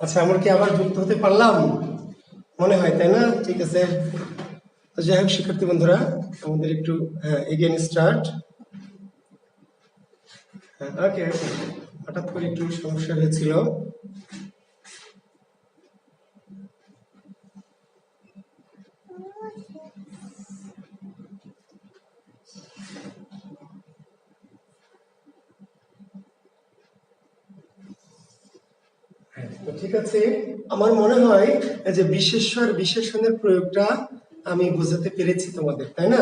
আচ্ছা আমরা কি আবার যুক্ত হতে পারলাম? মনে হয়, তাই না? ঠিক আছে। তো যাই হোক, শিক্ষার্থী বন্ধুরা, আমাদের একটু হ্যাঁ এগেন স্টার্ট ওকে হঠাৎ করে একটু সমস্যা হয়েছিল। ঠিক আছে, আমার মনে হয় যে বিশেষ্বর বিশেষণের প্রয়োগটা আমি বোঝাতে পেরেছি তোমাদের, তাই না?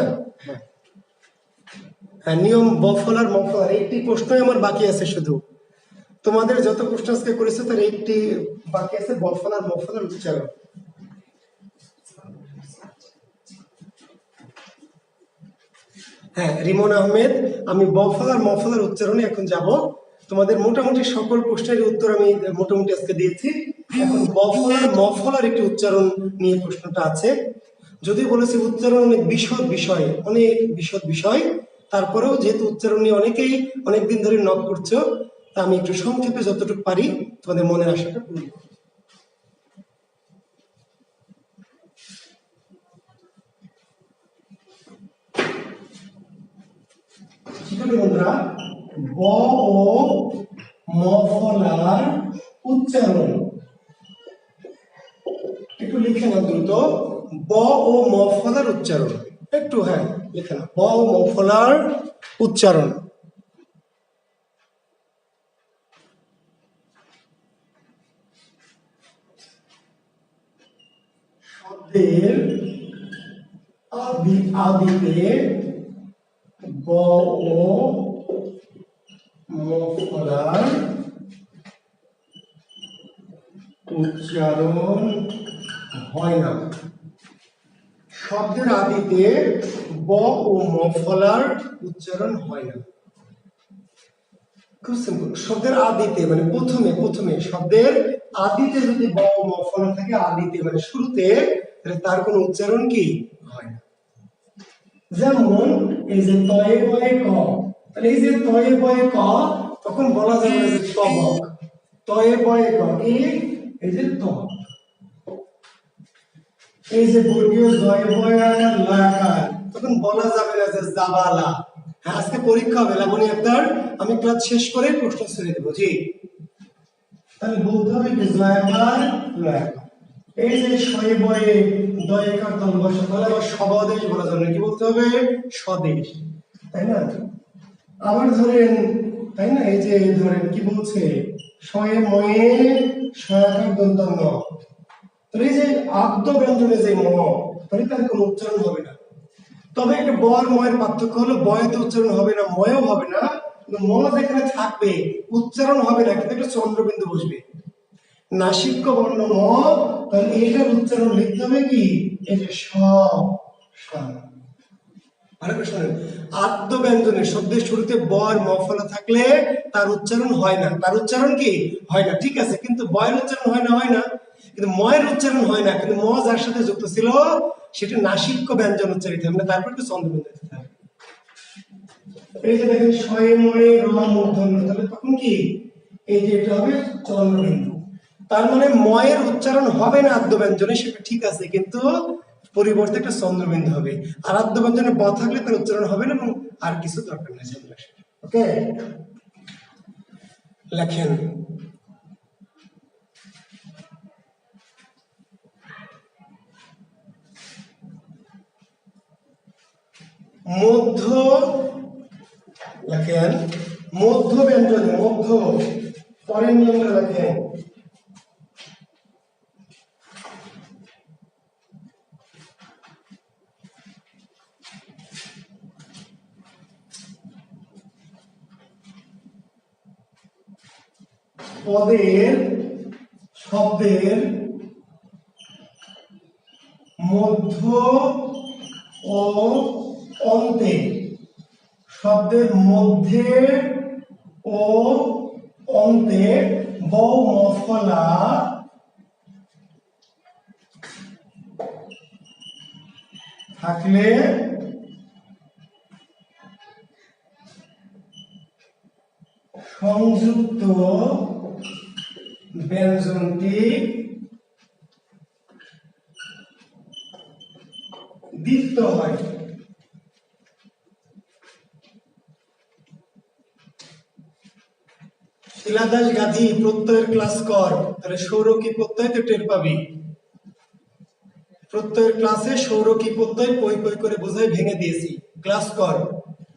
হ্যাঁ নিয়ম বফল আর মফল একটি প্রশ্নই আমার বাকি আছে শুধু। তোমাদের যত প্রশ্ন আজকে করেছে, তার একটি বাকি আছে বফল আর মফল আর উচ্চারণ। হ্যাঁ রিমন আহমেদ, আমি বফল আর মফলার উচ্চারণে এখন যাব। তোমাদের মোটামুটি সকল প্রশ্নের উত্তর আমি মোটামুটি আজকে দিয়েছি। এখন বফল মফলার একটি উচ্চারণ নিয়ে প্রশ্নটা আছে। যদি বলেছি উচ্চারণ অনেক বিশদ বিষয়, অনেক বিশদ বিষয়। তারপরেও যেহেতু উচ্চারণ নিয়ে অনেকেই অনেকদিন ধরে নক করছ, তা আমি একটু সংক্ষেপে যতটুকু পারি তোমাদের মনের আশাটা পূরণ। শিক্ষার্থী বন্ধুরা ব ও মফলার উচ্চারণ। একটু লিখে না দ্রুত। ব ও মফলার উচ্চারণ। একটু হ্যাঁ লিখে না ব ও মফলার উচ্চারণ। শব্দের আদি আদিতে ব ও মফলার, উচ্চারণ হয় না। শব্দের আদিতে ব ও মফলার উচ্চারণ হয় না। খুব সিম্পল শব্দের আদিতে মানে প্রথমে প্রথমে শব্দের আদিতে যদি ব ও মফলা থাকে, আদিতে মানে শুরুতে, তাহলে তার কোনো উচ্চারণ কি? হয় না। যেমন এই যে তয়ে বয়ে ক তাহলে এই যে তয়ে বয়ে ক, তখন বলা যাবে যে তবক তয়ে বয়ে ক, কি? এই যে তবক এই যে বর্গীয় জয় তখন বলা যাবে না যে জাবালা। হ্যাঁ আজকে পরীক্ষা হবে, লাবণী আপনার আমি ক্লাস শেষ করে প্রশ্ন ছেড়ে দেবো, জি। তাহলে বলতে হবে কি জয়বার লাকার এই যে বয়ে দয়কার তাহলে আবার সবাদেশ বলা যাবে না, কি বলতে হবে? স্বদেশ। তাই না? আবার ধরেন, তাই না? এই যে ধরেন, কি বলছে? ময়ে তাহলে যে ম, তাহলে তার কোনো উচ্চারণ হবে না। তবে একটা বর ময়ের পার্থক্য হলো উচ্চারণ হবে না, ময়ও হবে না ম যেখানে থাকবে, উচ্চারণ হবে না, কিন্তু একটা চন্দ্রবিন্দু বসবে। নাসিক্য বর্ণ ম, তাহলে এটার উচ্চারণ লিখতে হবে কি? এই যে সা। ভালো শব্দের শুরুতে বর, মফলা থাকলে তার উচ্চারণ হয় না। তার উচ্চারণ কি? হয় না। ঠিক আছে, কিন্তু বয়ের উচ্চারণ হয় না হয় না। কিন্তু ময়ের উচ্চারণ হয় না, কিন্তু ম যার সাথে যুক্ত ছিল, সেটা নাসিক্য ব্যঞ্জন উচ্চারিত। দিতে হবে দেখেন তাহলে তখন কি? এই যে এটা হবে চন্দ্রবিন্দু। তার মানে ময়ের উচ্চারণ হবে না সেটা ঠিক আছে, কিন্তু পরিবর্তে একটা চন্দ্রবিন্দু হবে। আর আদ্য ব্যঞ্জনে ব থাকলে তার উচ্চারণ হবে না এবং আর কিছু দরকার নেই ওকে? লেখেন। মধ্য লেখেন। মধ্য ব্যঞ্জনে, মধ্য। পরের নিয়মটা লেখেন। পদের শব্দের মধ্য ও অন্তে। শব্দের মধ্যে ও অন্তে বউ মফলা থাকলে সংযুক্ত ব্যঞ্জনটি দীপ্ত হয় শিলাদাস গাধী প্রত্যয়ের ক্লাস কর। তাহলে সৌর কি প্রত্যয় তো টের পাবি। প্রত্যয়ের ক্লাসে সৌর কি প্রত্যয় পই পই করে বোঝাই ভেঙে দিয়েছি। ক্লাস কর।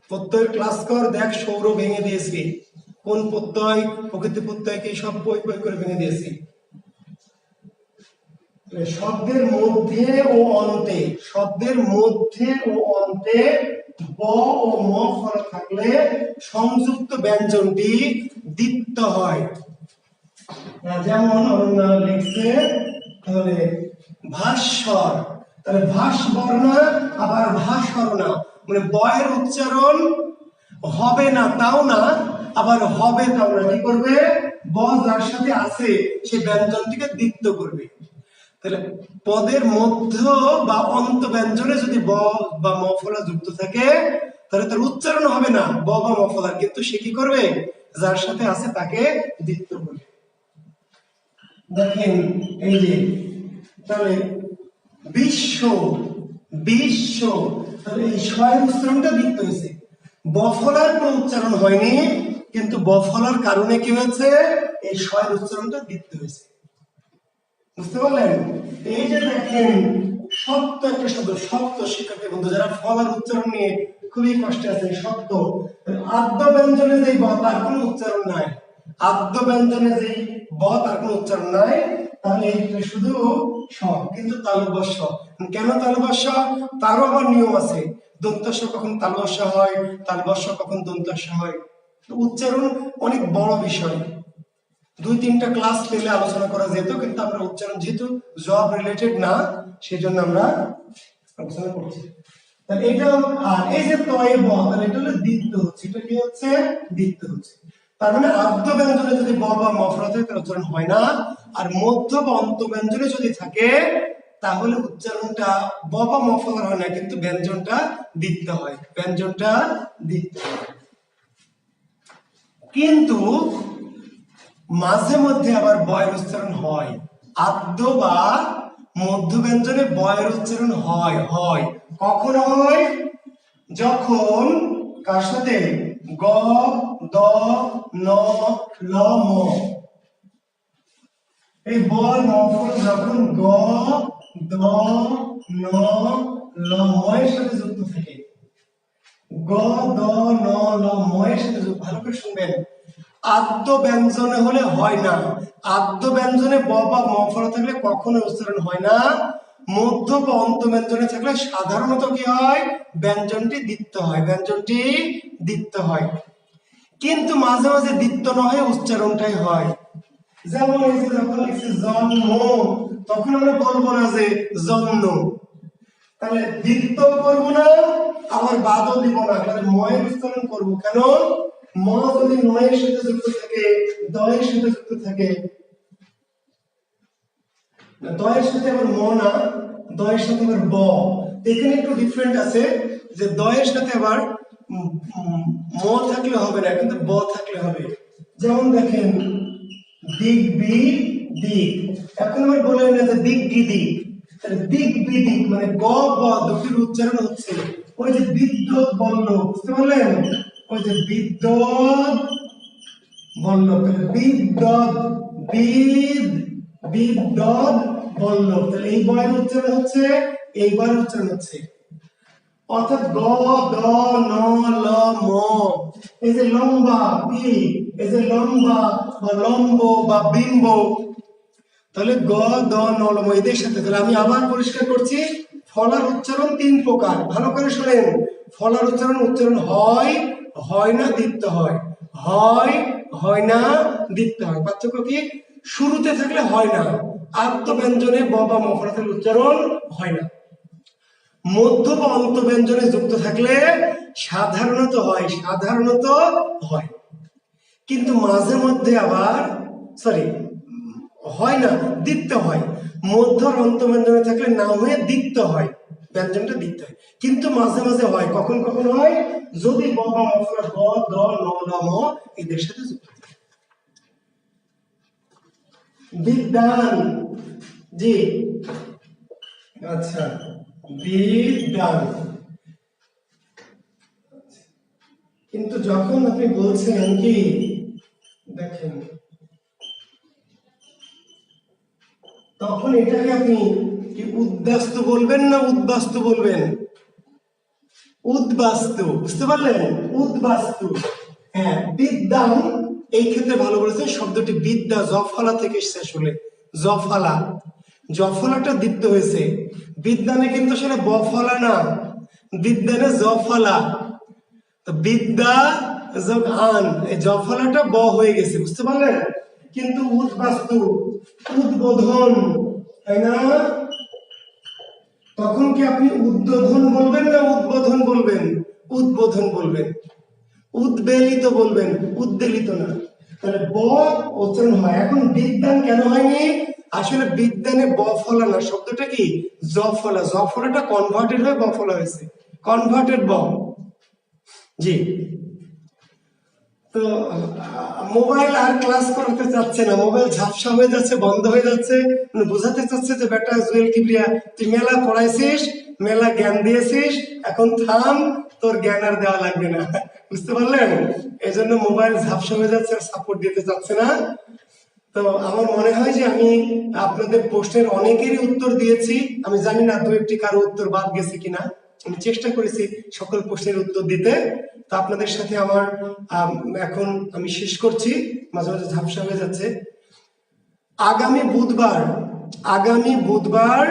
প্রত্যয়ের ক্লাস কর, দেখ সৌর ভেঙে দিয়েছি। কোন প্রত্যয়, প্রকৃতি প্রত্যয়কে সব পই পই করে ভেঙে দিয়েছি। শব্দের মধ্যে ও অন্তে, শব্দের মধ্যে ও অন্তে ব ও ম ফল থাকলে সংযুক্ত ব্যঞ্জনটি দীপ্ত হয়। যেমন অরুণ লিখছে, তাহলে ভাস্বর, তাহলে ভাস বর্ণ আবার ভাস্বর না মানে বয়ের উচ্চারণ হবে না, তাও না আবার হবে না কি করবে? ব যার সাথে আছে, সে ব্যঞ্জনটিকে দীপ্ত করবে। তাহলে পদের মধ্য বা অন্ত ব্যঞ্জনে যদি ব বা মফলা যুক্ত থাকে, তাহলে তার উচ্চারণ হবে না, ব বা মফলা কিন্তু সে কি করবে? যার সাথে আছে তাকে দীপ্ত করবে। দেখেন এই যে, তাহলে বিশ্ব বিশ্ব, তাহলে এই ছয়ের উচ্চারণটা দীপ্ত হয়েছে। বফলার কোনো উচ্চারণ হয়নি কিন্তু বফলার কারণে কি হয়েছে? এই ছয়ের উচ্চারণটা দীপ্ত হয়েছে। বুঝতে পারলেন? এই যে দেখেন সত্য একটা শব্দ সত্য শিক্ষার্থী বন্ধু, যারা ফলার উচ্চারণ নিয়ে খুবই কষ্টে আছেন সত্য আদ্য ব্যঞ্জনে যে ব, তার কোনো উচ্চারণ নাই। আদ্য ব্যঞ্জনে যে ব, তার কোনো উচ্চারণ নাই। তাহলে শুধু স, কিন্তু তালবস্য কেন তালবস্য তারও আবার নিয়ম আছে। দন্তস্য কখন তালবস্য হয়? তালবস্য কখন দন্তস্য হয়? উচ্চারণ অনেক বড় বিষয়। দুই, তিনটা ক্লাস পেলে আলোচনা করা যেত, কিন্তু আমরা উচ্চারণ যেহেতু জব রিলেটেড না সেই জন্য আমরা আলোচনা করছি। তাহলে এটা, আর এই যে তয়ে তাহলে এটা হলো হচ্ছে। এটা কি হচ্ছে? হচ্ছে। তার মানে ব্যঞ্জনে যদি ব বা মফরত হয়, তাহলে উচ্চারণ হয় না। আর মধ্য বা অন্ত ব্যঞ্জনে যদি থাকে, তাহলে উচ্চারণটা ব বা মফলার হয় না, কিন্তু ব্যঞ্জনটা দ্বিত্ব হয়। ব্যঞ্জনটা দ্বিত্ব হয়। কিন্তু মাঝে মধ্যে আবার বয়ের উচ্চারণ হয়। আদ্য বা মধ্য ব্যঞ্জনে বয়ের উচ্চারণ হয় হয়। কখন হয়? যখন কার সাথে? গ, দ, ন, ল, ম। এই বল মফল যখন গ, দ, ন, ল ময়ের সাথে যুক্ত থাকে গ দ ন ল সাথে যুক্ত ভালো করে শুনবেন। আদ্য ব্যঞ্জনে হলে হয় না। আদ্য ব্যঞ্জনে ব বা ম ফলা থাকলে কখনো উচ্চারণ হয় না। মধ্য বা অন্ত ব্যঞ্জনে থাকলে সাধারণত কি হয়? ব্যঞ্জনটি দ্বিত্ব হয়। ব্যঞ্জনটি দ্বিত্ব হয়। কিন্তু মাঝে মাঝে দ্বিত্ব নয় উচ্চারণটাই হয়। যেমন এই যে যখন লিখছে জন্ম, তখন আমরা বলব না যে জন্ম। তাহলে দ্বিত্ব করব না আবার বাদও দিব না তাহলে ময়ের উচ্চারণ করব। কেন ম যদি নয়ের সাথে যুক্ত থাকে, দয়ের সাথে যুক্ত থাকে দয়ের সাথে আবার ম না, দয়ের সাথে আবার ব। এখানে একটু ডিফারেন্ট আছে, যে দয়ের সাথে আবার ম থাকলে হবে না, কিন্তু ব থাকলে হবে। যেমন দেখেন, দিক বি দিক। এখন আবার বললেন না যে দিক বি দিক। দিক বি দিক মানে গ, ব দুটির উচ্চারণ হচ্ছে। ওই যে বিদ্যুৎ বলল, বুঝতে পারলেন? ওই যে বিদ্যুৎ তাহলে বিদ্যুৎ, বিদ, বিদ্যুৎ বলল। তাহলে এই বয়ের উচ্চারণ হচ্ছে, এই বয়ের উচ্চারণ হচ্ছে। অর্থাৎ গ দ ন, ল, ম। এই যে লম্বা বি এই যে লম্বা বা লম্ব বা বিম্ব। তাহলে গ দ ন, ল, ম, এদের সাথে তাহলে আমি আবার পরিষ্কার করছি। ফলার উচ্চারণ তিন প্রকার। ভালো করে শোনেন। ফলার উচ্চারণ উচ্চারণ হয় হয় না, দীপ্ত হয়। হয় হয় না দিতে হয়। পার্থক্য কি? শুরুতে থাকলে হয় না। আত্মব্যঞ্জনে ব বা মফরাতের উচ্চারণ হয় না। মধ্য বা অন্ত ব্যঞ্জনে যুক্ত থাকলে সাধারণত হয় সাধারণত হয়। কিন্তু মাঝে মধ্যে আবার সরি হয় না দিতে হয়। মধ্য আর অন্ত ব্যঞ্জনে থাকলে না হয়ে দিতে হয়। ব্যঞ্জনটা দিতে হয়। কিন্তু মাঝে মাঝে হয়, কখন কখন হয়? যদি ব বা ব দ ন ল ম এদের সাথে যুক্ত বিদ্যান। জি। আচ্ছা বিদ্যান। কিন্তু যখন আপনি বলছেন কি, দেখেন তখন এটাকে আপনি কি উদ্বাস্তু বলবেন না উদ্বাস্তু বলবেন? উদ্বাস্তু, বুঝতে পারলেন? উদ্বাস্তু। হ্যাঁ বিদ্যান এই ক্ষেত্রে ভালো বলেছেন, শব্দটি বিদ্যা, জফলা থেকে শেষ হলে জফলা। জফলাটা দিতে হয়েছে। বিদ্যানে কিন্তু সেটা বফলা না। বিদ্যানে জফলা। বিদ্যা জফলাটা ব হয়ে গেছে, বুঝতে পারলেন? কিন্তু উদ্বাস্তু উদ্বোধন তাই না? তখন কি আপনি উদ্বোধন বলবেন না উদ্বোধন বলবেন? উদ্বোধন বলবেন। উদ্বেলিত বলবেন উদ্বেলিত না। তাহলে ব উচ্চারণ হয়। এখন বিদ্যান কেন হয়নি? আসলে বিদ্যানে ব ফলা না। শব্দটা কি? জ ফলা। জ ফলাটা কনভার্টেড হয়ে ব ফলা হয়েছে। কনভার্টেড ব। জি। তো মোবাইল আর ক্লাস করতে চাচ্ছে না। মোবাইল ঝাপসা হয়ে যাচ্ছে, বন্ধ হয়ে যাচ্ছে। মানে বোঝাতে চাচ্ছে যে, বেটা জুয়েল কিবরিয়া, তুই মেলা পড়াইছিস, মেলা জ্ঞান দিয়েছিস, এখন থাম, তোর জ্ঞান আর দেওয়া লাগবে না। বুঝতে পারলেন? এই জন্য মোবাইল ঝাপসা হয়ে যাচ্ছে আর সাপোর্ট দিতে চাচ্ছে না। তো আমার মনে হয় যে, আমি আপনাদের প্রশ্নের অনেকেরই উত্তর দিয়েছি। আমি জানি না দু একটি কারও উত্তর বাদ গেছে কিনা। আমি চেষ্টা করেছি সকল প্রশ্নের উত্তর দিতে। তো আপনাদের সাথে আমার এখন আমি শেষ করছি। মাঝে মাঝে ঝাপসা হয়ে যাচ্ছে। আগামী বুধবার আগামী বুধবার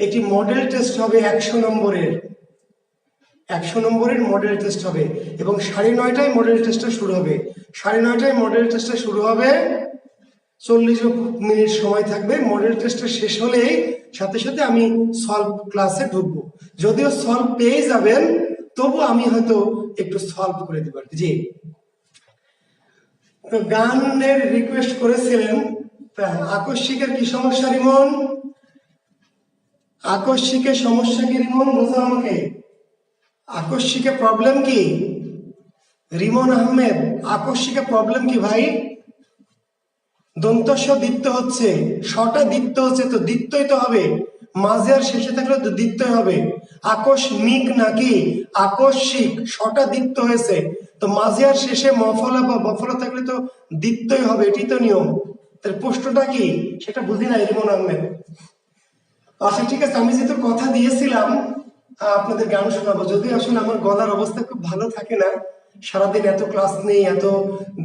একটি মডেল টেস্ট হবে একশো নম্বরের। একশো নম্বরের মডেল টেস্ট হবে এবং সাড়ে নয়টায় মডেল টেস্টটা শুরু হবে। সাড়ে নয়টায় মডেল টেস্টটা শুরু হবে। চল্লিশ মিনিট সময় থাকবে। মডেল টেস্টটা শেষ হলেই সাথে সাথে আমি সলভ ক্লাসে ঢুকবো। যদিও সলভ পেয়ে যাবেন তবু আমি হয়তো একটু সলভ করে আর কি। জি। গানের রিকোয়েস্ট করেছিলেন আকস্মিকের কি সমস্যা রিমন? আকস্মিকের সমস্যা কি রিমন বোঝা আমাকে? আকস্মিকের প্রবলেম কি? রিমন আহমেদ, আকস্মিকের প্রবলেম কি ভাই? দন্তস্ব দিত্য হচ্ছে, শটা দিত্য হচ্ছে, তো দিত্যই তো হবে। মাঝে আর শেষে থাকলে তো দিত্যই হবে। আকস্মিক নাকি আকস্মিক? শটা দিত্য হয়েছে। তো মাঝে আর শেষে মফলা বা বফলা থাকলে তো দিত্যই হবে এটি তো নিয়ম। তাহলে প্রশ্নটা কি? সেটা বুঝি না রিমন আহমেদ। আচ্ছা ঠিক আছে, আমি যেহেতু কথা দিয়েছিলাম আপনাদের গান শোনাবো। যদি আসলে আমার গলার অবস্থা খুব ভালো থাকে না, সারাদিন এত ক্লাস নেই, এত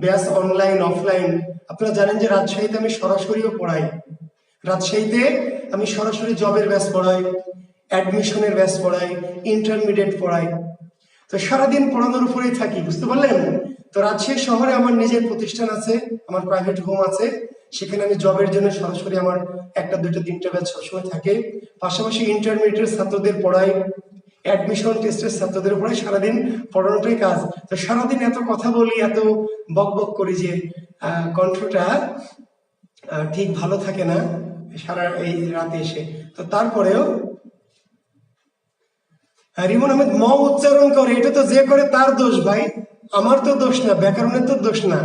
ব্যাস অনলাইন অফলাইন আপনারা জানেন যে রাজশাহীতে আমি সরাসরিও পড়াই। রাজশাহীতে আমি সরাসরি জবের ব্যাস পড়াই অ্যাডমিশনের ব্যাস পড়াই ইন্টারমিডিয়েট পড়াই। তো সারাদিন পড়ানোর উপরেই থাকি, বুঝতে পারলেন? তো রাজশাহী শহরে আমার নিজের প্রতিষ্ঠান আছে, আমার প্রাইভেট হোম আছে, সেখানে আমি জবের জন্য সরাসরি আমার একটা, দুইটা, তিনটা ব্যাচ সবসময় থাকে। পাশাপাশি ইন্টারমিডিয়েট ছাত্রদের পড়াই অ্যাডমিশন টেস্টের ছাত্রদের পড়াই, সারাদিন পড়ানোটাই কাজ। তো সারাদিন এত কথা বলি, এত বক বক করি যে কণ্ঠটা ঠিক ভালো থাকে না। সারা এই রাতে এসে। তো তারপরেও, রিমন আহমেদ ম উচ্চারণ করে, এটা তো যে করে তার দোষ ভাই, আমার তো দোষ না, ব্যাকরণের তো দোষ না।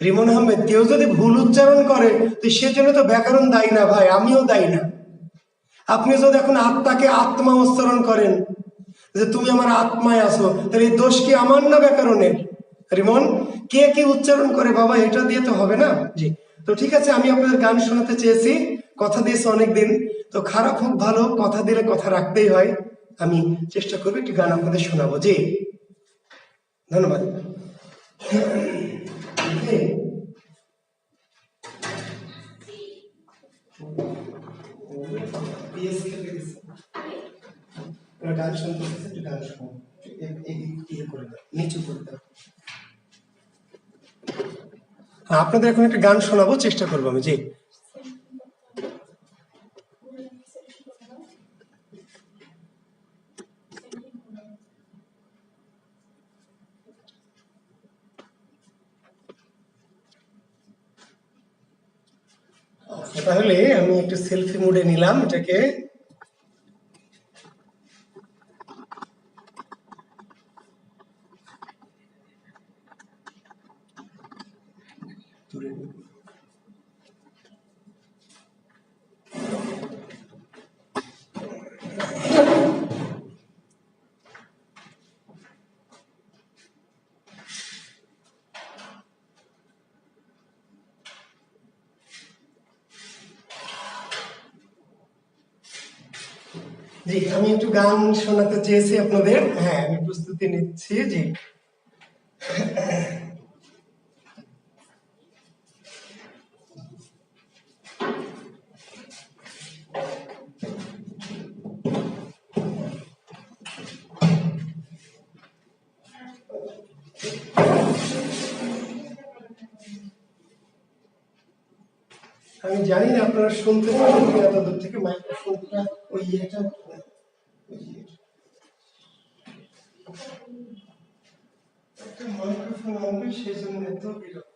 রিমন আহমেদ, কেউ যদি ভুল উচ্চারণ করে, তো সেজন্য তো ব্যাকরণ দায়ী না ভাই, আমিও দায়ী না। আপনি যদি এখন আত্মাকে আত্মা উচ্চারণ করেন, যে তুমি আমার আত্মায় আসো তাহলে এই দোষ কি আমার না ব্যাকরণের? রিমন, কে কি উচ্চারণ করে, বাবা, এটা দিয়ে তো হবে না? জি। তো ঠিক আছে, আমি আপনাদের গান শোনাতে চেয়েছি, কথা দিয়েছি অনেকদিন, তো খারাপ হোক, ভালো কথা দিলে কথা রাখতেই হয়। আমি চেষ্টা করব একটি গান আপনাদের শোনাবো। জি। ধন্যবাদ। গান শুনতে গান শোনো। নিচু করে দাও। আপনাদের এখন একটা গান শোনাবো, চেষ্টা করব আমি, জি। তাহলে আমি একটু সেলফি মোডে নিলাম এটাকে। একটু গান শোনাতে চেয়েছি আপনাদের হ্যাঁ আমি প্রস্তুতি নিচ্ছি, জি আমি জানি না আপনারা শুনতে কিনা এত দূর থেকে মাইক্রোফোনটা ওই ইয়েটা। একটা মন্ত্র আনবে সেই জন্য এত বিরক্ত।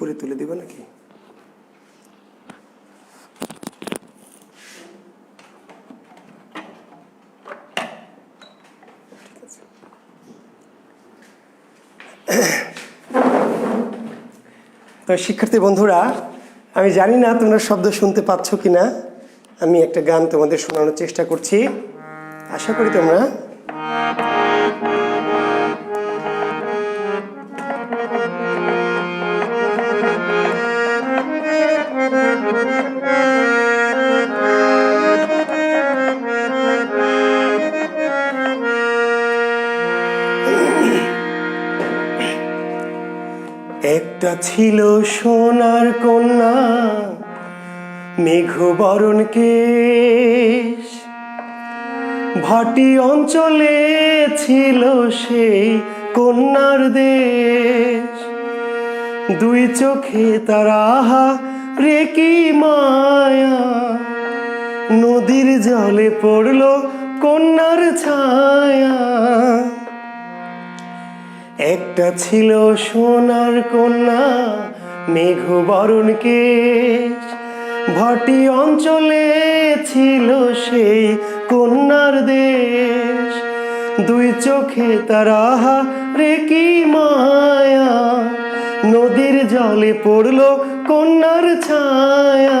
উপরে তুলে দিব নাকি? তো শিক্ষার্থী বন্ধুরা, আমি জানি না তোমরা শব্দ শুনতে পাচ্ছ কিনা। আমি একটা গান তোমাদের শোনানোর চেষ্টা করছি। আশা করি তোমরা ছিল সোনার কন্যা, মেঘবরণ কেশ। ভাটি অঞ্চলে ছিল সেই কন্যার দেশ। দুই চোখে তারা আহা রে মায়া। নদীর জলে পড়ল কন্যার ছায়া। একটা ছিল সোনার কন্যা, মেঘবরণ কেশ। ভাটি অঞ্চলে ছিল সেই কন্যার দেশ। দুই চোখে তারা রে কি মায়া। নদীর জলে পড়ল কন্যার ছায়া।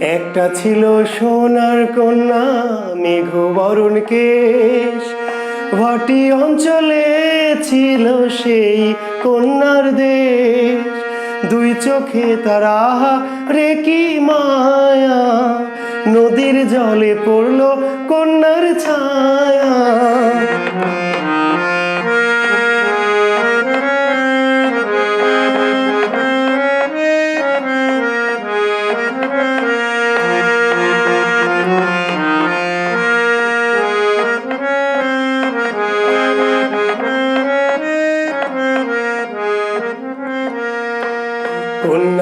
একটা ছিল সোনার কন্যা মেঘবরণ কেশ। ভাটি অঞ্চলে ছিল সেই কন্যার দেশ। দুই চোখে তারা রে কি মায়া, নদীর জলে পড়ল কন্যার ছায়া।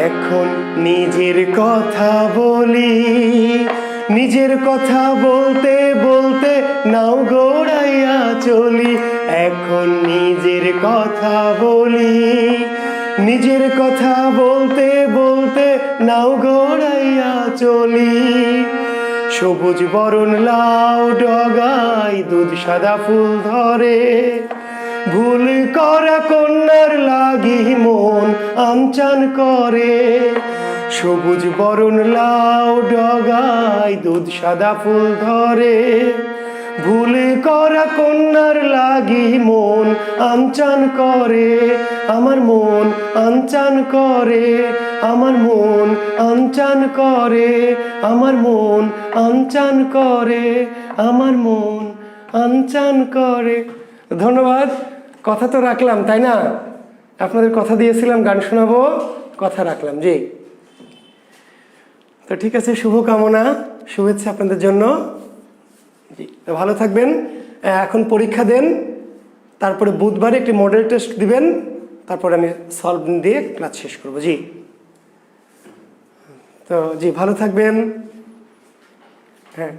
এখন নিজের কথা বলি, নিজের কথা বলতে বলতে নাও গোড়াইয়া চলি। এখন নিজের কথা বলি, নিজের কথা বলতে বলতে নাও গোড়াইয়া চলি। সবুজ বরণ লাউ ডগাই দুধ সাদা ফুল ধরে ভুল করা কন্যার লাগি মন আমচান করে। সবুজ বরণ লাউ ডগাই দুধ সাদা ফুল ধরে। ভুল করা কন্যার লাগি মন আমচান করে। আমার মন আমচান করে, আমার মন আমচান করে। আমার মন আমচান করে, আমার মন আমচান করে। ধন্যবাদ। কথা তো রাখলাম, তাই না? আপনাদের কথা দিয়েছিলাম, গান শোনাবো, কথা রাখলাম, জি। তো ঠিক আছে, শুভকামনা, শুভেচ্ছা আপনাদের জন্য। জি, তো ভালো থাকবেন। এখন পরীক্ষা দেন, তারপরে বুধবারে একটি মডেল টেস্ট দিবেন, তারপরে আমি সলভ দিয়ে ক্লাস শেষ করব, জি। তো জি, ভালো থাকবেন। হ্যাঁ।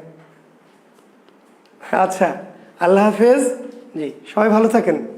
আচ্ছা আল্লাহ হাফেজ। জি, সবাই ভালো থাকেন।